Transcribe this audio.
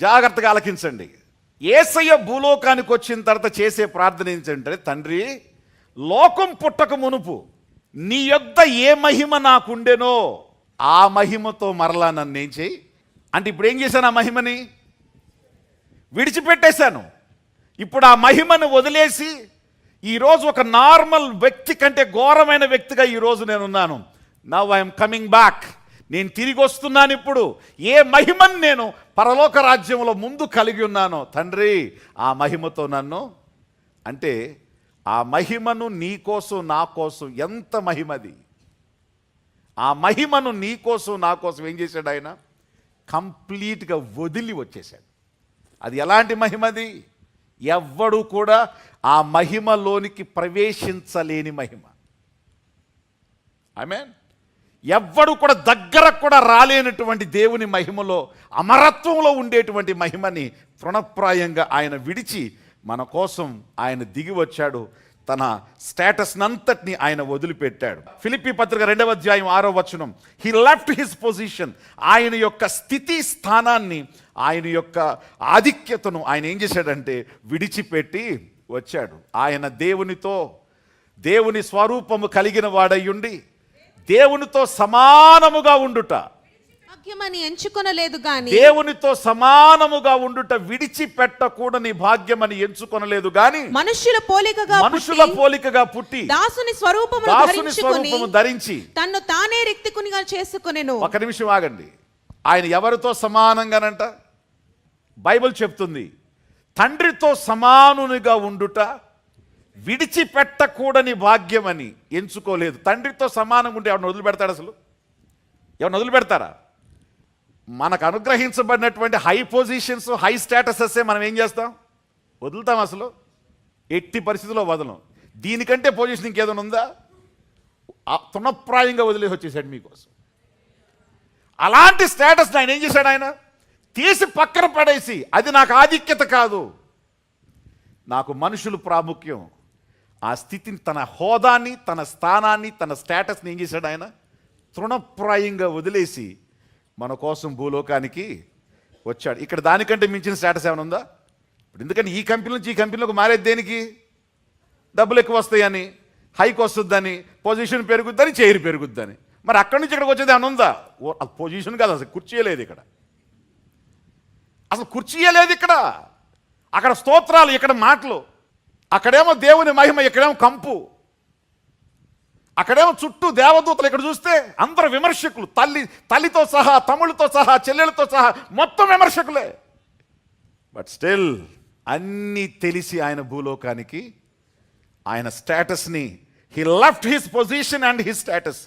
జాగ్రత్తగా ఆలకించండి. ఏసయ్య భూలోకానికి వచ్చిన తర్వాత చేసే ప్రార్థన ఏంటంటే తండ్రి లోకం పుట్టక మునుపు నీ యొద్ద ఏ మహిమ నాకుండెనో ఆ మహిమతో మరలా నన్ను ఏం చేయి. అంటే ఇప్పుడు ఏం చేశాను ఆ మహిమని? విడిచిపెట్టేశాను. ఇప్పుడు ఆ మహిమను వదిలేసి ఈరోజు ఒక నార్మల్ వ్యక్తి కంటే ఘోరమైన వ్యక్తిగా ఈరోజు నేనున్నాను. నవ్ ఐఎమ్ కమింగ్ బ్యాక్ నేను తిరిగి వస్తున్నాను ఇప్పుడు. ఏ మహిమను నేను పరలోక రాజ్యంలో ముందు కలిగి ఉన్నానో తండ్రి ఆ మహిమతో నన్ను అంటే ఆ మహిమను నీ కోసం నా కోసం ఎంత మహిమది? ఆ మహిమను నీ కోసం నా కోసం ఏం చేశాడు ఆయన? కంప్లీట్గా వదిలి వచ్చేశాడు. అది ఎలాంటి మహిమది? ఎవ్వడు కూడా ఆ మహిమలోనికి ప్రవేశించలేని మహిమ. ఐ ఎవ్వడు కూడా దగ్గర కూడా రాలేనటువంటి దేవుని మహిమలో అమరత్వంలో ఉండేటువంటి మహిమని తృణప్రాయంగా ఆయన విడిచి మన కోసం ఆయన దిగి వచ్చాడు. తన స్టేటస్నంతటిని ఆయన వదిలిపెట్టాడు. ఫిలిపి పత్రిక రెండవ అధ్యాయం ఆరో వచనం. హీ లెఫ్ట్ హిస్ పొజిషన్ ఆయన యొక్క స్థితి స్థానాన్ని ఆయన యొక్క ఆధిక్యతను ఆయన ఏం చేశాడంటే విడిచిపెట్టి వచ్చాడు. ఆయన దేవునితో దేవుని స్వరూపము కలిగిన వాడయ్యుండి దేవునితో సమానముగా ఉండుట. భాగ్యమని ఎంచుకొనలేదు గాని. దేవునితో సమానముగా ఉండుట విడిచిపెట్టకూడని భాగ్యమని ఎంచుకొనలేదు గాని. మనుష్యుల పోలికగా మనుషుల పోలికగా పుట్టి దాసుని స్వరూపమును దాసుని స్వరూపము ధరించి తన్ను తానే రిక్తికునిగా చేసుకొనెను. ఒక నిమిషం ఆగండి. ఆయన ఎవరితో సమానంగానంట? బైబిల్ చెప్తుంది తండ్రితో సమానునిగా ఉండుట విడిచిపెట్టకూడని భాగ్యమని ఎంచుకోలేదు. తండ్రితో సమానంగా ఉంటే ఎవరిని వదిలిపెడతాడు అసలు? ఎవరిని వదిలిపెడతారా? మనకు అనుగ్రహించబడినటువంటి హై పొజిషన్స్ హై స్టేటసెస్ మనం ఏం చేస్తాం? వదులుతాం అసలు? ఎట్టి పరిస్థితుల్లో వదలం. దీనికంటే పొజిషన్ ఇంకేదైనా ఉందా? తృణప్రాయంగా వదిలేసి వచ్చేసాడు మీకోసం. అలాంటి స్టేటస్ ఆయన ఏం చేశాడు ఆయన? తీసి పక్కన పడేసి అది నాకు ఆధిక్యత కాదు. నాకు మనుషులు ప్రాముఖ్యం. ఆ స్థితిని తన హోదాన్ని తన స్థానాన్ని తన స్టేటస్ని ఏం చేశాడు ఆయన? తృణప్రాయంగా వదిలేసి మన కోసం భూలోకానికి వచ్చాడు. ఇక్కడ దానికంటే మించిన స్టేటస్ ఏమైనా ఉందా? ఇప్పుడు ఎందుకంటే ఈ కంపెనీ నుంచి ఈ కంపెనీలోకి మారేది దేనికి? డబ్బులు ఎక్కువ వస్తాయని హైక్ వస్తుందని పొజిషన్ పెరుగుద్దని చైర్ పెరుగుద్దని. మరి అక్కడి నుంచి ఇక్కడికి వచ్చేది అని ఉందా? అది పొజిషన్ కాదు అసలు కుర్చీ లేదు ఇక్కడ. అసలు కుర్చీయలేదు ఇక్కడ. అక్కడ స్తోత్రాలు ఇక్కడ మాటలు. అక్కడేమో దేవుని మహిమ ఇక్కడేమో కంపు. అక్కడేమో చుట్టూ దేవదూతలు ఇక్కడ చూస్తే అందరు విమర్శకులు. తల్లి తల్లితో సహా తమ్ముళ్ళతో సహా చెల్లెలతో సహా మొత్తం విమర్శకులే. బట్ స్టిల్ అన్నీ తెలిసి ఆయన భూలోకానికి ఆయన స్టేటస్ని he left his position and his status